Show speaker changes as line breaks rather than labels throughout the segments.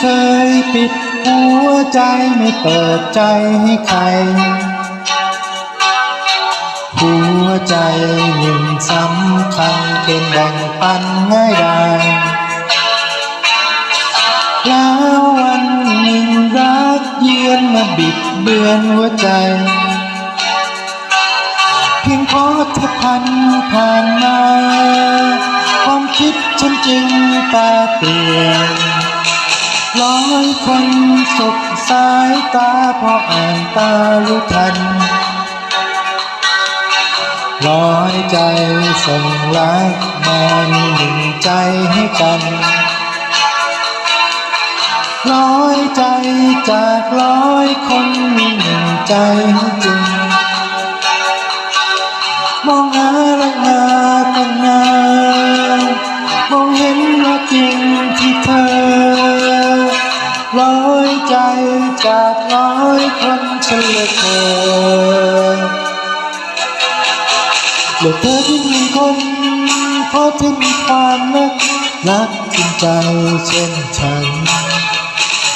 เคยปิดหัวใจไม่เปิดใจให้ใคร หัวใจหนึ่งสำคัญเกณฑ์แบ่งปันง่ายได้แล้ววันหนึ่งรักเยือนมาบิดเบือนหัวใจ เพียงเพราะเธอพันผ่านมา ความคิดฉันจึงแปรเปลี่ยน ร้อยคนสบสายตาพราะอ่านตารู้ทันร้อยใจส่งรักมามีหนึ่งใจให้กันร้อยใจจากร้อยคนมีหนึ่งใจให้จริง ร้อยใจจากร้อยคนฉันเลือกเธอเหลือเธอที่หนึ่งคนเพราะเธอมีความรักรักจริงใจเช่นฉัน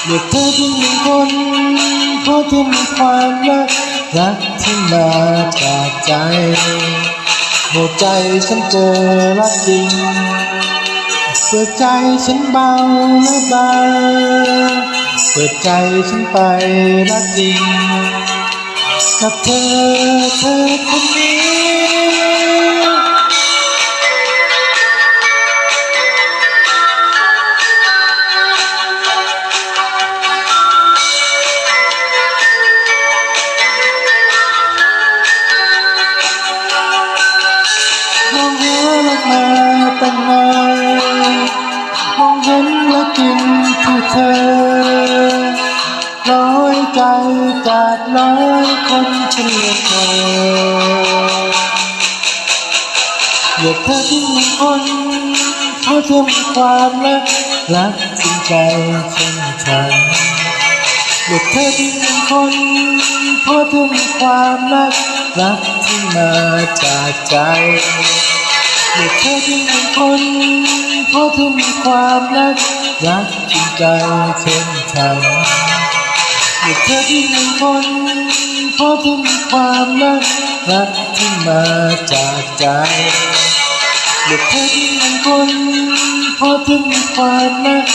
เหลือเธอที่หนึ่งคนเพราะเธอมีความรักรักที่มาจากใจหัวใจฉันเจอรักจริง เปิดใจฉันเบาและบา เปิดใจฉันไปรักจริง กับเธอเธอคนนี้มองหารักมาตั้งนาน กินที่เธอร้อยใจจากร้อยคนฉันเลือกเธอเลือกเธอที่หนึ่งคนเพราะเธอมีความรักรักจริงใจเช่นฉันเลือกเธอที่หนึ่งคนเพราะเธอมีความรักรักที่มาจากใจ เลือเธอที่หนึ่งคนเพราะเธอมีความรักรักจริงใจเช่นฉันเลือเธอที่หนึ่งคนเพราะเธอมีความรักรักที่มาจากใจเลือเธอที่หนึ่งคนเพราะเธอมีความรัก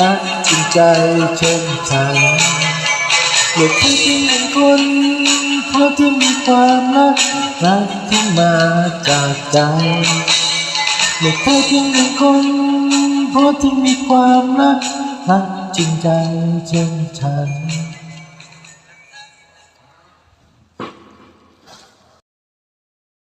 รักจริงใจเช่นฉันเลือเธอที่หนึ่งคนเพราะเธอมีความรักรักที่มาจากใจ อยากเธอเพียงหนึ่งคนเพราะที่มีความรักรักจริงใจเช่นฉัน